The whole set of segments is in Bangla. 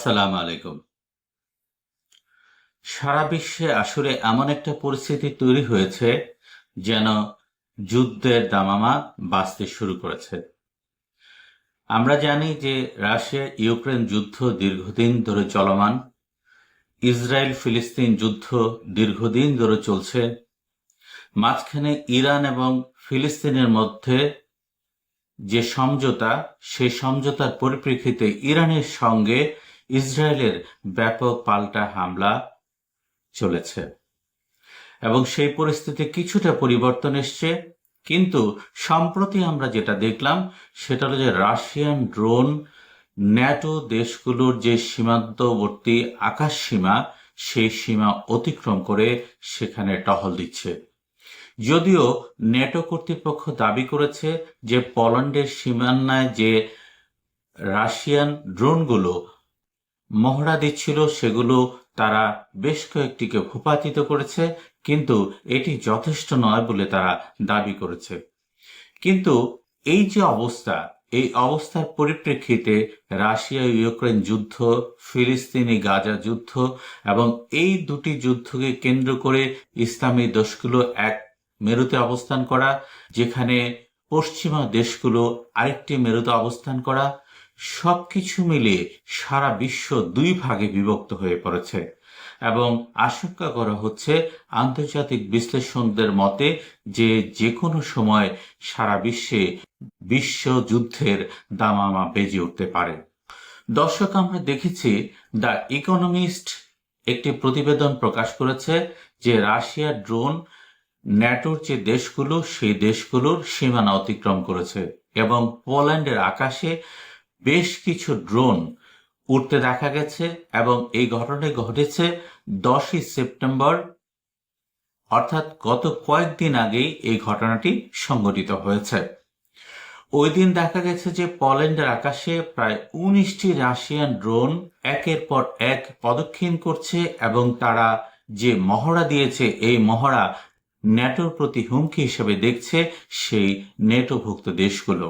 আসসালাম আলাইকুম। সারা বিশ্বে আসলে এমন একটা পরিস্থিতি তৈরি হয়েছে যেন যুদ্ধের দামামা বাঁচতে শুরু করেছে। আমরা জানি যে রাশিয়া ইউক্রেন যুদ্ধ দীর্ঘদিন ধরে চলমান, ইসরায়েল ফিলিস্তিন যুদ্ধ দীর্ঘদিন ধরে চলছে, মাঝখানে ইরান এবং ফিলিস্তিনের মধ্যে যে সমঝোতা, সেই সমঝোতার পরিপ্রেক্ষিতে ইরানের সঙ্গে ইসরায়েলের ব্যাপক পাল্টা হামলা চলেছে। এবং সেই পরিস্থিতি কিছুটা পরিবর্তন এসছে, কিন্তু সম্প্রতি আমরা যেটা দেখলাম, সেটা হলো যে রাশিয়ান ড্রোন ন্যাটো দেশগুলোর যে সীমান্তবর্তী আকাশ সীমা, সেই সীমা অতিক্রম করে সেখানে টহল দিচ্ছে। যদিও ন্যাটো কর্তৃপক্ষ দাবি করেছে যে পোল্যান্ডের সীমানায় যে রাশিয়ান ড্রোনগুলো মহড়া দিচ্ছিল, সেগুলো তারা বেশ কয়েকটিকে ভূপাতিত করেছে, কিন্তু এটি যথেষ্ট নয় বলে তারা দাবি করেছে। কিন্তু এই যে অবস্থা, এই অবস্থার পরিপ্রেক্ষিতে রাশিয়া ইউক্রেন যুদ্ধ, ফিলিস্তিনি গাজা যুদ্ধ এবং এই দুটি যুদ্ধকে কেন্দ্র করে ইসলামী দেশগুলো এক মেরুতে অবস্থান করা, যেখানে পশ্চিমা দেশগুলো আরেকটি মেরুতে অবস্থান করা সবকিছু মিলিয়ে সারা বিশ্ব দুই ভাগে বিভক্ত হয়ে পড়েছে এবং আশঙ্কা করা হচ্ছে আন্তর্জাতিক বিশ্লেষকদের মতে যে যে কোনো সময় সারা বিশ্বে বিশ্বযুদ্ধের দামামা বেজে উঠতে পারে। দর্শক, আমরা দেখেছি দ্য ইকোনমিস্ট একটি প্রতিবেদন প্রকাশ করেছে যে রাশিয়ার ড্রোন ন্যাটোর যে দেশগুলো, সেই দেশগুলোর সীমানা অতিক্রম করেছে এবং পোল্যান্ডের আকাশে বেশ কিছু ড্রোন উঠতে দেখা গেছে এবং এই ঘটনা ঘটেছে দশই সেপ্টেম্বর, অর্থাৎ গত কয়েকদিন আগেই এই ঘটনাটি সংঘটিত হয়েছে। ওই দিন দেখা গেছে যে পোল্যান্ডের আকাশে প্রায় উনিশটি রাশিয়ান ড্রোন একের পর এক পদক্ষেপ করছে এবং তারা যে মহড়া দিয়েছে, এই মহড়া ন্যাটোর প্রতি হুমকি হিসেবে দেখছে সেই নেটোভুক্ত দেশগুলো।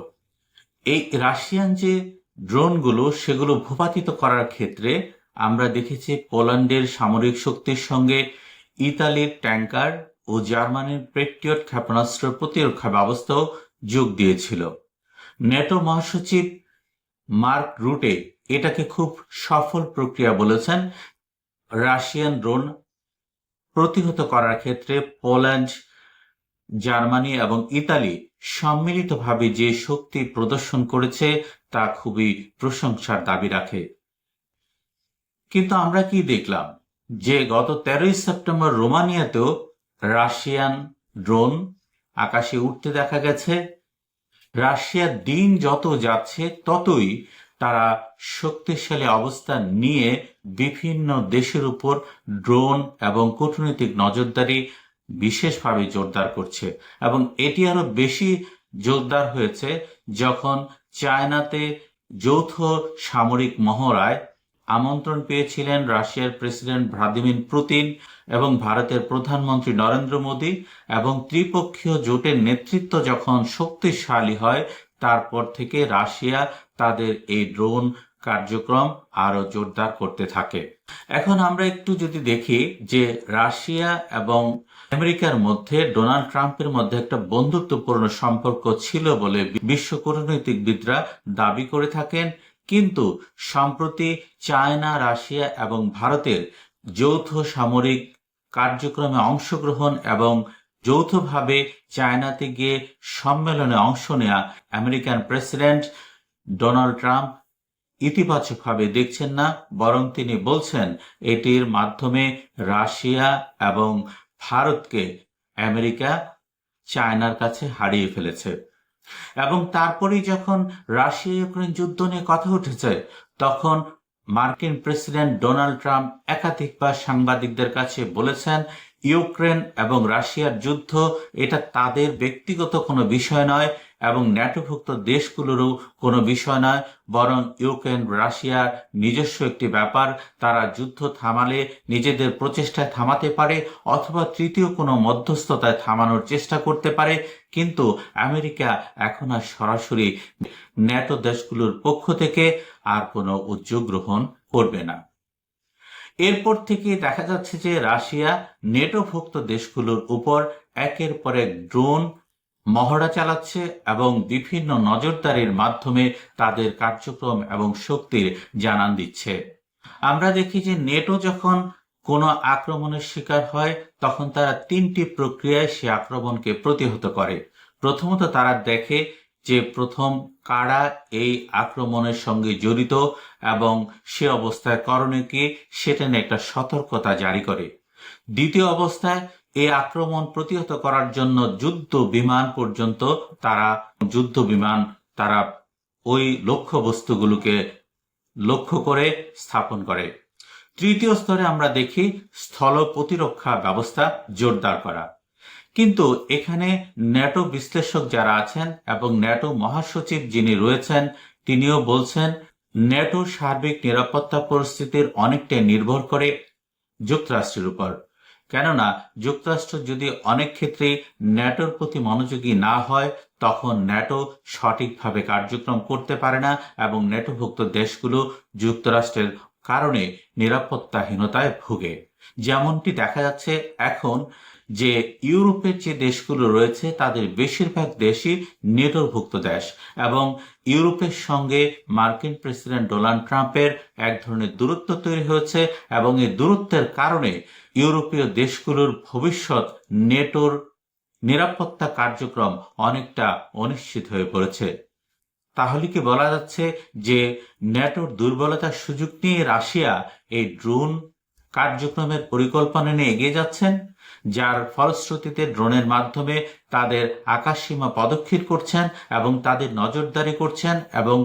এই রাশিয়ান যে ড্রোনগুলো সেগুলো ভূপাতিত করার ক্ষেত্রে আমরা দেখেছি পোল্যান্ডের সামরিক শক্তির সঙ্গে ইতালির ট্যাঙ্কার ও জার্মানির পেট্রিয়ট ক্ষেপণাস্ত্র প্রতিরক্ষা ব্যবস্থাও যোগ দিয়েছিল। নেটো মহাসচিব মার্ক রুটে এটাকে খুব সফল প্রক্রিয়া বলেছেন। রাশিয়ান ড্রোন প্রতিহত করার ক্ষেত্রে পোল্যান্ড, জার্মানি এবং ইতালি সম্মিলিতভাবে যে শক্তি প্রদর্শন করেছে তা খুবই প্রশংসার দাবি রাখে। কিন্তু আমরা কি দেখলাম যে গত তেরোই সেপ্টেম্বর রোমানিয়াতেও রাশিয়ান ড্রোন আকাশে উঠতে দেখা গেছে। রাশিয়ার দিন যত যাচ্ছে ততই তারা শক্তিশালী অবস্থান নিয়ে বিভিন্ন দেশের উপর ড্রোন এবং কূটনৈতিক নজরদারি বিশেষভাবে জোরদার করছে। এবং এটি আরও বেশি জোরদার হয়েছে যখন চায়নাতে যৌথ সামরিক মহড়ায় আমন্ত্রণ পেয়েছিলেন রাশিয়ার প্রেসিডেন্ট ভ্লাদিমির পুতিন এবং ভারতের প্রধানমন্ত্রী নরেন্দ্র মোদী এবং ত্রিপক্ষীয় জোটের নেতৃত্ব যখন শক্তিশালী হয়, তারপর থেকে রাশিয়া তাদের এই ড্রোন কার্যক্রম আরও জোরদার করতে থাকে। এখন আমরা একটু যদি দেখি যে রাশিয়া এবং আমেরিকার মধ্যে ডোনাল্ড ট্রাম্পের মধ্যে একটা বন্ধুত্বপূর্ণ সম্পর্ক ছিল বলে বিশ্ব কূটনৈতিকবিদরা দাবি করে থাকেন। কিন্তু সম্প্রতি চায়না, রাশিয়া এবং ভারতের যৌথ সামরিক কার্যক্রমে অংশগ্রহণ এবং যৌথভাবে চায়নাতে গিয়ে সম্মেলনে অংশ নেয়া আমেরিকান প্রেসিডেন্ট ডোনাল্ড ট্রাম্প ইতিবাচকভাবে দেখছেন না, বরং তিনি বলছেন এটির মাধ্যমে রাশিয়া এবং ভারতকে আমেরিকা চায়নার কাছে হারিয়ে ফেলেছে। এবং তারপরেই যখন রাশিয়া ইউক্রেন যুদ্ধ নিয়ে কথা উঠেছে, তখন মার্কিন প্রেসিডেন্ট ডোনাল্ড ট্রাম্প একাধিকবার সাংবাদিকদের কাছে বলেছেন, ইউক্রেন এবং রাশিয়ার যুদ্ধ, এটা তাদের ব্যক্তিগত কোনো বিষয় নয় এবং ন্যাটোভুক্ত দেশগুলোরও কোনো বিষয় নয়, বরং ইউক্রেন রাশিয়ার নিজস্ব একটি ব্যাপার। তারা যুদ্ধ থামালে, নিজেদের প্রচেষ্টায় থামাতে পারে, অথবা তৃতীয় কোনো মধ্যস্থতায় থামানোর চেষ্টা করতে পারে। কিন্তু আমেরিকা এখন আর সরাসরি ন্যাটো দেশগুলোর পক্ষ থেকে আর কোনো উদ্যোগ গ্রহণ করবে না। এরপর থেকে দেখা যাচ্ছে যে রাশিয়া, নেটোভুক্ত দেশগুলোর উপর একের পর এক ড্রোন মহড়া চালাচ্ছে এবং বিভিন্ন নজরদারির মাধ্যমে তাদের কার্যক্রম এবং শক্তির জানান দিচ্ছে। আমরা দেখি যে নেটো যখন কোনো আক্রমণের শিকার হয়, তখন তারা তিনটি প্রক্রিয়ায় সে আক্রমণকে প্রতিহত করে। প্রথমত তারা দেখে যে প্রথম কারা এই আক্রমণের সঙ্গে জড়িত এবং সে অবস্থায় করণীয় কি, সেটা নিয়ে একটা সতর্কতা জারি করে। দ্বিতীয় অবস্থায় এই আক্রমণ প্রতিহত করার জন্য যুদ্ধ বিমান পর্যন্ত তারা, যুদ্ধ বিমান তারা ওই লক্ষ্য বস্তুগুলোকে লক্ষ্য করে স্থাপন করে। তৃতীয় স্তরে আমরা দেখি স্থল প্রতিরক্ষা ব্যবস্থা জোরদার করা। কিন্তু এখানে ন্যাটো বিশ্লেষক যারা আছেন এবং ন্যাটো মহাসচিব যিনি রয়েছেন, তিনিও বলছেন ন্যাটো সার্বিক নিরাপত্তা পরিস্থিতির অনেকটাই নির্ভর করে যুক্তরাষ্ট্রের উপর। কেননা যুক্তরাষ্ট্র যদি অনেক ক্ষেত্রে ন্যাটোর প্রতি মনোযোগী না হয়, তখন ন্যাটো সঠিকভাবে কার্যক্রম করতে পারে না এবং ন্যাটোভুক্ত দেশগুলো যুক্তরাষ্ট্রের কারণে নিরাপত্তাহীনতায় ভুগে। যেমনটি দেখা যাচ্ছে এখন যে ইউরোপের যে দেশগুলো রয়েছে, তাদের বেশিরভাগ দেশই নেটোভুক্ত দেশ এবং ইউরোপের সঙ্গে মার্কিন প্রেসিডেন্ট ডোনাল্ড ট্রাম্পের এক ধরনের দূরত্ব তৈরি হয়েছে এবং এই দূরত্বের কারণে ইউরোপীয় দেশগুলোর ভবিষ্যৎ নেটোর নিরাপত্তা কার্যক্রম অনেকটা অনিশ্চিত হয়ে পড়েছে। তাহলে কি বলা যাচ্ছে যে ন্যাটোর দুর্বলতার সুযোগ নিয়ে রাশিয়া এই ড্রোন কার্যক্রমের পরিকল্পনা নিয়ে এগিয়ে যাচ্ছেন, যার ফলশ্রুতিতে ড্রোনের মাধ্যমে তাদের আকাশসীমা পদক্ষেপ করছেন এবং তাদের নজরদারি করছেন এবং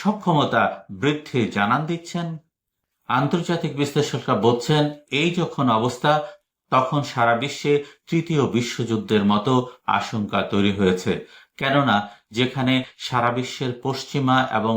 সক্ষমতা বৃদ্ধি জানান দিচ্ছেন। আন্তর্জাতিক বিশ্লেষকরা বলছেন, এই যখন অবস্থা, তখন সারা বিশ্বে তৃতীয় বিশ্বযুদ্ধের মতো আশঙ্কা তৈরি হয়েছে। কেননা যেখানে সারা বিশ্বের পশ্চিমা এবং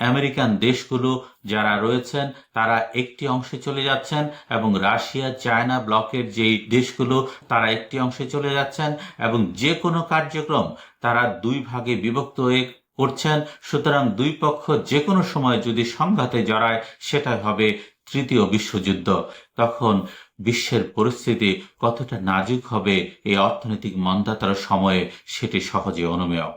আমেরিকান দেশগুলো যারা রয়েছেন, তারা একটি অংশে চলে যাচ্ছেন এবং রাশিয়া, চায়না ব্লকের যেই দেশগুলো, তারা একটি অংশে চলে যাচ্ছেন এবং যে কোনো কার্যক্রম তারা দুই ভাগে বিভক্ত হয়ে করছেন। সুতরাং দুই পক্ষ যে কোনো সময় যদি সংঘাতে জড়ায়, সেটাই হবে তৃতীয় বিশ্বযুদ্ধ। তখন বিশ্বের পরিস্থিতি কতটা নাজুক হবে এই অর্থনৈতিক মন্দাতার সময়ে সেটি সহজে অনুমেয়।